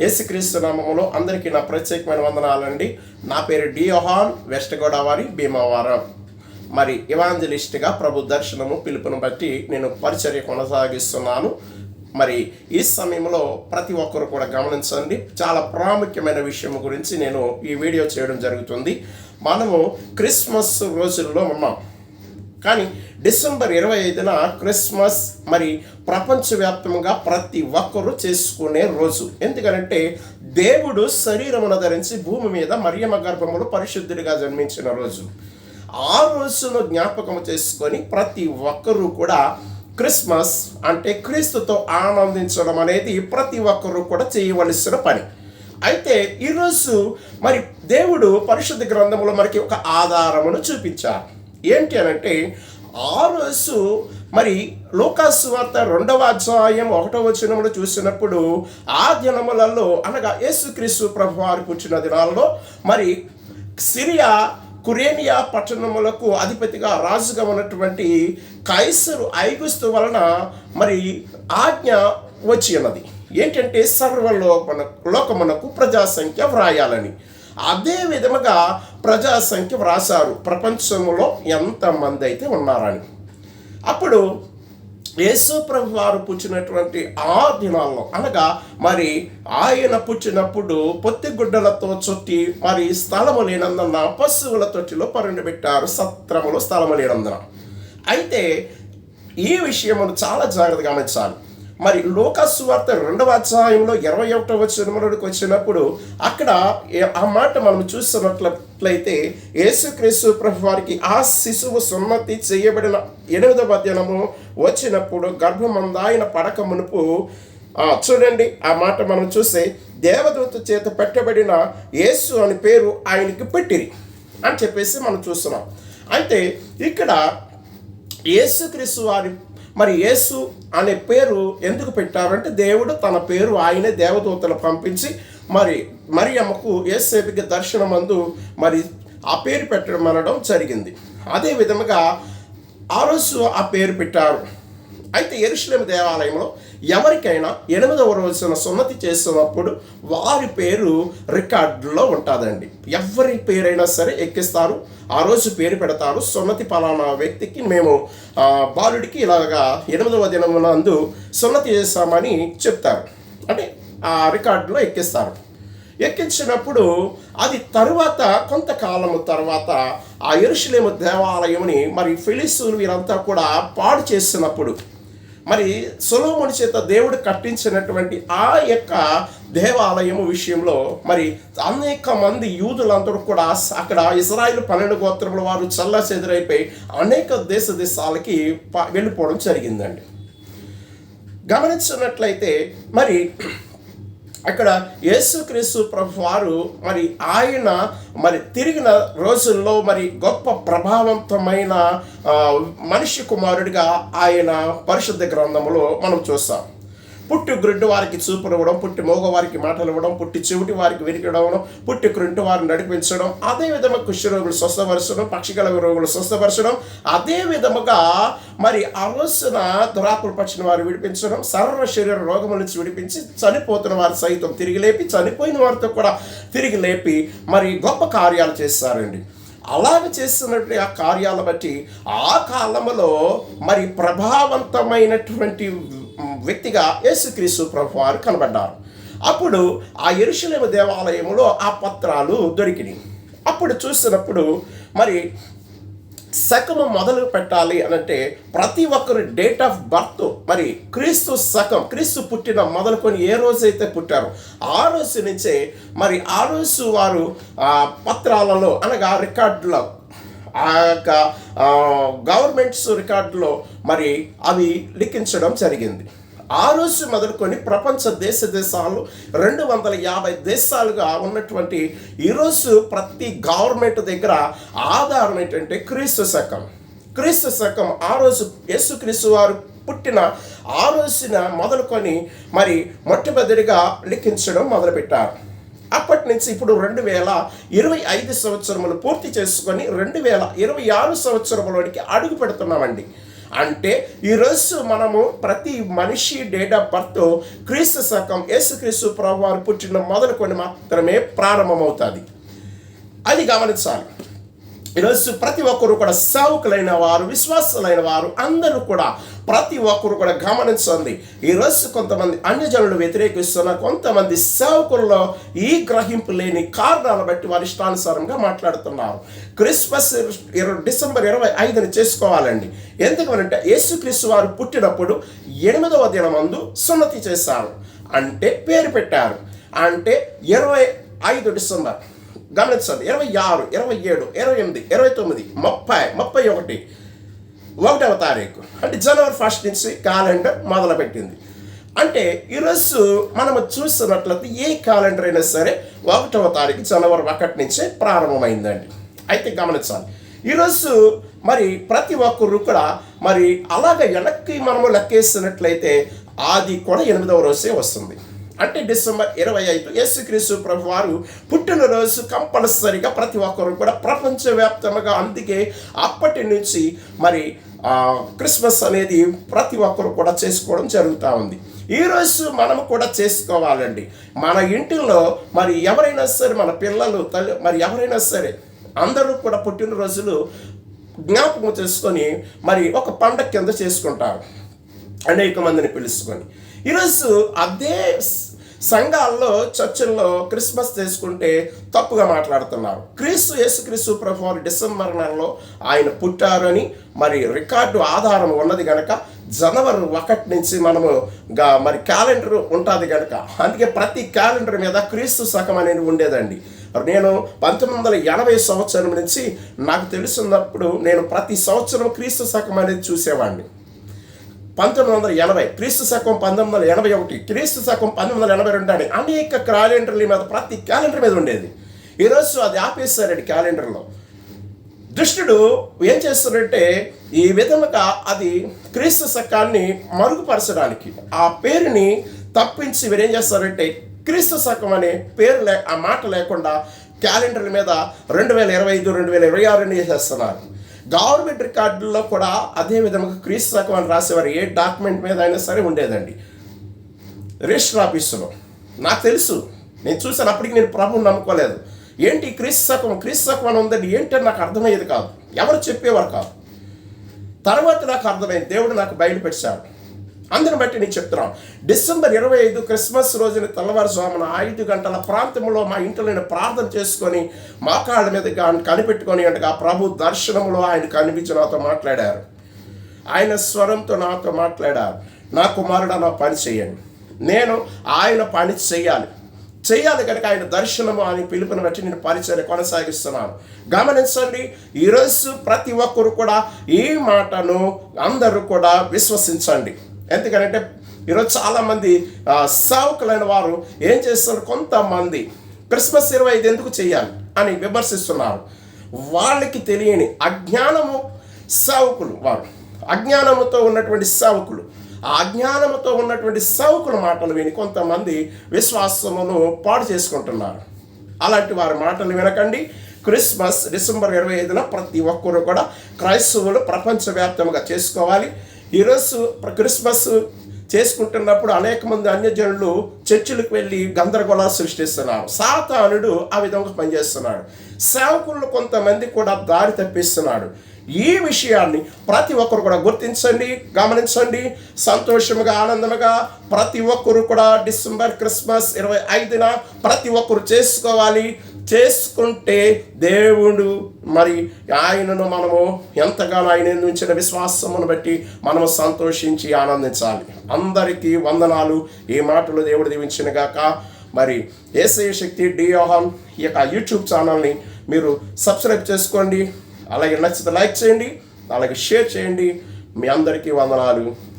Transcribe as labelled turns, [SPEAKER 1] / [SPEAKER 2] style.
[SPEAKER 1] యేసుక్రీస్తు నామములో అందరికీ నా ప్రత్యేకమైన వందనాలండి. నా పేరు డియోహాన్ వెస్ట్ గోదావరి భీమవరం. మరి ఇవాంజలిస్ట్గా ప్రభు దర్శనము పిలుపును బట్టి నేను పరిచర్య కొనసాగిస్తున్నాను. మరి ఈ సమయంలో ప్రతి ఒక్కరు కూడా గమనించండి. చాలా ప్రాముఖ్యమైన విషయం గురించి నేను ఈ వీడియో చేయడం జరుగుతుంది. మనము క్రిస్మస్ రోజుల్లో ఉన్నాం. కానీ డిసెంబర్ ఇరవై ఐదున క్రిస్మస్ మరి ప్రపంచవ్యాప్తంగా ప్రతి ఒక్కరూ చేసుకునే రోజు. ఎందుకంటే దేవుడు శరీరమును ధరించి భూమి మీద మరియమ్మ గర్భములు పరిశుద్ధుడిగా జన్మించిన రోజు. ఆ రోజును జ్ఞాపకం చేసుకొని ప్రతి ఒక్కరూ కూడా క్రిస్మస్ అంటే క్రీస్తుతో ఆనందించడం అనేది ప్రతి ఒక్కరూ కూడా చేయవలసిన పని. అయితే ఈరోజు మరి దేవుడు పరిశుద్ధ గ్రంథంలో మనకి ఒక ఆధారమును చూపించారు. ఏంటి అనంటే ఆ రోజు మరి లోకాసు వార్త రెండవ అధ్యాయం ఒకటో వచనంలో చూసినప్పుడు ఆ దినములలో అనగా యేసుక్రీస్తు ప్రభు వారు కూర్చున్న దినాలలో మరి సిరియా కురేనియా పట్టణములకు అధిపతిగా రాజుగా ఉన్నటువంటి కైసరు ఐగుస్తు వలన మరి ఆజ్ఞ వచ్చి ఉన్నది. ఏంటంటే సర్వలోకన లోకమునకు ప్రజాసంఖ్య వ్రాయాలని. అదే విధముగా ప్రజాసంఖ్య వ్రాసారు ప్రపంచంలో ఎంతమంది అయితే ఉన్నారని. అప్పుడు యేసు ప్రభు వారు పుచ్చినటువంటి ఆ దినాల్లో అనగా మరి ఆయన పుచ్చినప్పుడు పొత్తిగుడ్డలతో చుట్టి మరి స్థలము లేనందున పశువుల తొట్టిలో పెట్టారు సత్రములో స్థలము లేనందున. అయితే ఈ విషయమును చాలా జాగ్రత్తగా గమనించాలి. మరి లోకసువార్త రెండవ అధ్యాయంలో ఇరవై ఒకటవ వచనంలోకి వచ్చినప్పుడు అక్కడ ఆ మాట మనం చూస్తున్నట్లయితే యేసుక్రీస్తు ప్రభు వారికి ఆ శిశువు సున్నతి చేయబడిన ఎనిమిదవ దినము వచ్చినప్పుడు గర్భమందాయన పడక మునుపు చూడండి ఆ మాట మనం చూస్తే దేవదూత చేత పెట్టబడిన యేసు అని పేరు ఆయనకి పెట్టిరి అని చెప్పేసి మనం చూస్తున్నాం. అయితే ఇక్కడ యేసుక్రీస్తు వారి మరి యేసు అనే పేరు ఎందుకు పెట్టారంటే దేవుడు తన పేరు ఆయనే దేవదూతలు పంపించి మరి మరి అమ్మకు యేసేపుకి దర్శనమందు మరి ఆ పేరు పెట్టడం అనడం జరిగింది. అదే విధముగా ఆ రోజు ఆ పేరు పెట్టారు. అయితే ఎరుషలేం దేవాలయంలో ఎవరికైనా ఎనిమిదవ రోజున సున్నతి చేస్తున్నప్పుడు వారి పేరు రికార్డులో ఉంటుందండి. ఎవరి పేరైనా సరే ఎక్కిస్తారు ఆ రోజు పేరు పెడతారు సున్నతి పలానా వ్యక్తికి మేము బాలుడికి ఇలాగా ఎనిమిదవ దినమునందు సున్నతి చేస్తామని చెప్తారు. అంటే ఆ రికార్డులో ఎక్కిస్తారు. ఎక్కించినప్పుడు అది తరువాత కొంతకాలము తర్వాత ఆ ఎరుషులేము దేవాలయముని మరి ఫిలిస్తీన్లు వీరంతా కూడా పాడు చేసినప్పుడు మరి సులోముని చేత దేవుడు కట్టించినటువంటి ఆ యొక్క దేవాలయము విషయంలో మరి అనేక మంది యూదులందరూ కూడా అక్కడ ఇజ్రాయిల్ పన్నెండు గోత్రముల వారు చల్ల చెదురైపోయి అనేక దేశ దేశాలకి ప- వెళ్ళిపోవడం జరిగిందండి. గమనించినట్లయితే మరి అక్కడ యేసుక్రీస్తు ప్రభు వారు మరి ఆయన మరి తిరిగిన రోజుల్లో మరి గొప్ప ప్రభావంతమైన మనిషి కుమారుడిగా ఆయన పరిశుద్ధ గ్రంథంలో మనం చూస్తాం. పుట్టి గ్రుడ్డు వారికి చూపులు ఇవ్వడం పుట్టి మోగవారికి మాటలు ఇవ్వడం పుట్టి చెవిటి వారికి వెనుకడవడం పుట్టి క్రింటి వారిని నడిపించడం అదే విధంగా కుష్టి రోగులు స్వస్థపరచడం పక్షికల రోగులు స్వస్థపరచడం అదే విధముగా మరి అలసిన రోజున దురాకులు పచ్చిన వారు విడిపించడం సర్వ శరీర రోగముల నుంచి విడిపించి చనిపోతున్న వారు సైతం తిరిగి లేపి చనిపోయిన వారితో కూడా తిరిగి లేపి మరి గొప్ప కార్యాలు చేస్తారండి. అలాగ చేస్తున్నటువంటి ఆ కార్యాల బట్టి ఆ కాలంలో మరి ప్రభావవంతమైనటువంటి వ్యక్తిగా యేసుక్రీస్తు ప్రభు వారు కనబడ్డారు. అప్పుడు ఆ ఎరుషలేము దేవాలయంలో ఆ పత్రాలు దొరికినాయి. అప్పుడు చూసినప్పుడు మరి శకము మొదలు పెట్టాలి అనంటే ప్రతి ఒక్కరు డేట్ ఆఫ్ బర్త్ మరి క్రీస్తు శకం క్రీస్తు పుట్టిన మొదలుకొని ఏ రోజైతే పుట్టారో ఆ రోజు నుంచే మరి ఆ రోజు వారు పత్రాలలో అనగా రికార్డులో ఆ యొక్క గవర్నమెంట్స్ రికార్డులో మరి అవి లిఖించడం జరిగింది. ఆ రోజు మొదలుకొని ప్రపంచ దేశ దేశాలు రెండు వందల యాభై దేశాలుగా ఉన్నటువంటి ఈరోజు ప్రతి గవర్నమెంట్ దగ్గర ఆధారం ఏంటంటే క్రీస్తు శకం. క్రీస్తు శకం ఆ రోజు యేసుక్రీస్తు వారు పుట్టిన ఆ రోజున మొదలుకొని మరి మొట్టమొదటిగా లిఖించడం మొదలుపెట్టారు. అప్పటి నుంచి ఇప్పుడు రెండు వేల ఇరవై ఐదు సంవత్సరములు పూర్తి చేసుకొని రెండు వేల ఇరవై ఆరు సంవత్సరములోనికి అడుగు పెడుతున్నామండి. అంటే ఈరోజు మనము ప్రతి మనిషి డేట్ ఆఫ్ బర్త్ క్రీస్తు శకం యేసుక్రీస్తు ప్రభు వారు పుట్టిన మొదలుకొని మాత్రమే ప్రారంభమవుతుంది. అది గమనించాలి. ఈరోజు ప్రతి ఒక్కరు కూడా సేవకులైన వారు విశ్వాసులైన వారు అందరూ కూడా ప్రతి ఒక్కరు కూడా గమనించండి. ఈరోజు కొంతమంది అన్యజనులు వ్యతిరేకిస్తున్న కొంతమంది సేవకుల్లో ఈ గ్రహింపు లేని కారణాలను బట్టి వారి ఇష్టానుసారంగా మాట్లాడుతున్నారు. క్రిస్మస్ ఇరవై డిసెంబర్ ఇరవై ఐదుని చేసుకోవాలండి. ఎందుకంటే యేసుక్రీస్తు వారు పుట్టినప్పుడు ఎనిమిదవ దినమందు సున్నతి చేశారు. అంటే పేరు పెట్టారు. అంటే ఇరవై ఐదు డిసెంబర్ గమనించండి. ఇరవై ఆరు ఇరవై ఏడు ఇరవై ఎనిమిది ఇరవై తొమ్మిది ముప్పై ముప్పై ఒకటి. ఒకటవ తారీఖు. అంటే జనవరి ఫస్ట్ నుంచి క్యాలెండర్ మొదలుపెట్టింది. అంటే ఈరోజు మనము చూస్తున్నట్లయితే ఏ క్యాలెండర్ అయినా సరే ఒకటవ తారీఖు జనవరి ఒకటి నుంచే ప్రారంభమైందండి. అయితే గమనించాలి ఈరోజు మరి ప్రతి ఒక్కరు కూడా మరి అలాగ వెనక్కి మనము లెక్కేసినట్లయితే అది కూడా ఎనిమిదవ రోజే వస్తుంది. అంటే డిసెంబర్ ఇరవై ఐదు యేసుక్రీస్తు ప్రభు వారు పుట్టినరోజు కంపల్సరిగా ప్రతి ఒక్కరు కూడా ప్రపంచవ్యాప్తంగా అందుకే అప్పటి నుంచి మరి క్రిస్మస్ అనేది ప్రతి ఒక్కరు కూడా చేసుకోవడం జరుగుతూ ఉంది. ఈరోజు మనము కూడా చేసుకోవాలండి. మన ఇంటిలో మరి ఎవరైనా సరే మన పిల్లలు తల్లి మరి ఎవరైనా సరే అందరూ కూడా పుట్టినరోజులు జ్ఞాపకం చేసుకొని మరి ఒక పండగ కింద చేసుకుంటారు. అనేక మందిని పిలుచుకొని. ఈరోజు అదే సంఘాల్లో చర్చిల్లో క్రిస్మస్ చేసుకుంటే తప్పుగా మాట్లాడుతున్నారు. క్రీస్తు యేసుక్రీస్తు ప్రభు వారు డిసెంబర్ నెలలో ఆయన పుట్టారని మరి రికార్డు ఆధారం ఉన్నది కనుక జనవరి ఒకటి నుంచి మనము గా- మరి క్యాలెండర్ ఉంటుంది కనుక అందుకే ప్రతి క్యాలెండర్ మీద క్రీస్తు శకం అనేది ఉండేదండి. నేను పంతొమ్మిది వందల ఎనభై సంవత్సరం నుంచి నాకు తెలిసినప్పుడు నేను ప్రతి సంవత్సరం క్రీస్తు శకం అనేది చూసేవాడిని. పంతొమ్మిది వందల ఎనభై క్రీస్తు శకం పంతొమ్మిది వందల ఎనభై ఒకటి క్రీస్తు శకం పంతొమ్మిది వందల ఎనభై రెండు అని అనేక క్యాలెండర్ల మీద ప్రతి క్యాలెండర్ మీద ఉండేది. ఈరోజు అది ఆపేస్తారండి క్యాలెండర్లో. దుష్టుడు ఏం చేస్తాడంటే ఈ విధముగా అది క్రీస్తు శకాన్ని మరుగుపరచడానికి ఆ పేరుని తప్పించి వీరు ఏం చేస్తారంటే క్రీస్తు శకం అనే పేరు లే ఆ మాట లేకుండా క్యాలెండర్ల మీద రెండు వేల ఇరవై ఐదు రెండు వేల ఇరవై ఆరు చేసేస్తున్నారు గవర్నమెంట్ రికార్డుల్లో కూడా అదే విధంగా క్రీస్తు శకం అని రాసేవారు ఏ డాక్యుమెంట్ మీద అయినా సరే ఉండేదండి. రిజిస్టర్ ఆఫీసులో. నాకు తెలుసు. నేను చూసాను అప్పటికి నేను ప్రభుని నమ్ముకోలేదు. ఏంటి క్రీస్తు శకం క్రీస్తు శకం అని ఉందండి. ఏంటి అని నాకు అర్థమయ్యేది కాదు. ఎవరు చెప్పేవారు కాదు. తర్వాత నాకు అర్థమైంది. దేవుడు నాకు బయలుపెట్టాడు అందుని బట్టి నేను చెప్తున్నాను డిసెంబర్ ఇరవై ఐదు క్రిస్మస్ రోజున తెల్లవారుజామున ఐదు గంటల ప్రాంతంలో మా ఇంట్లో నేను ప్రార్థన చేసుకొని మా కాళ్ళ మీద కనిపెట్టుకొని అంటే ఆ ప్రభు దర్శనంలో ఆయన కనిపించి నాతో మాట్లాడారు. ఆయన స్వరంతో నాతో మాట్లాడారు. నా కుమారుడు నా పని చేయండి. నేను ఆయన పని చేయాలి. చేయాలి కనుక ఆయన దర్శనము అని పిలుపుని బట్టి నేను పరిచయం కొనసాగిస్తున్నాను. గమనించండి ఈరోజు ప్రతి ఒక్కరు కూడా ఈ మాటను అందరూ కూడా విశ్వసించండి. ఎందుకంటే ఈరోజు చాలామంది సేవకులైన వారు ఏం చేస్తున్నారు? కొంతమంది క్రిస్మస్ ఇరవై ఐదు ఎందుకు చేయాలి అని విమర్శిస్తున్నారు. వాళ్ళకి తెలియని అజ్ఞానము సేవకులు వారు. అజ్ఞానముతో ఉన్నటువంటి సేవకులు. ఆ అజ్ఞానముతో ఉన్నటువంటి సేవకుల మాటలు విని కొంతమంది విశ్వాసమును పాడు చేసుకుంటున్నారు. అలాంటి వారి మాటలు వినకండి. క్రిస్మస్ డిసెంబర్ ఇరవై ఐదున ప్రతి ఒక్కరు కూడా క్రైస్తవులు ప్రపంచవ్యాప్తంగా చేసుకోవాలి. ఈరోజు క్రిస్మస్ చేసుకుంటున్నప్పుడు అనేక మంది అన్యజనులు చర్చిలకు వెళ్ళి గందరగోళాలు సృష్టిస్తున్నారు. సాతానుడు ఆ విధంగా పనిచేస్తున్నాడు. సేవకులు కొంతమంది కూడా దారి తప్పిస్తున్నాడు. ఈ విషయాన్ని ప్రతి ఒక్కరు కూడా గుర్తించండి గమనించండి. సంతోషముగా ఆనందముగా ప్రతి ఒక్కరు కూడా డిసెంబర్ క్రిస్మస్ ఇరవై ఐదున ప్రతి ఒక్కరు చేసుకోవాలి. చేసుకుంటే దేవుడు మరి ఆయనను మనము ఎంతగానో ఆయన ఉంచిన విశ్వాసమును బట్టి మనము సంతోషించి ఆనందించాలి. అందరికీ వందనాలు. ఈ మాటలు దేవుడు దీవించిన గాక. మరి ఏసే శక్తి డియోహన్ ఈ యొక్క యూట్యూబ్ ఛానల్ని మీరు సబ్స్క్రైబ్ చేసుకోండి. అలాగే నచ్చితే లైక్ చేయండి. అలాగే షేర్ చేయండి. మీ అందరికీ వందనాలు.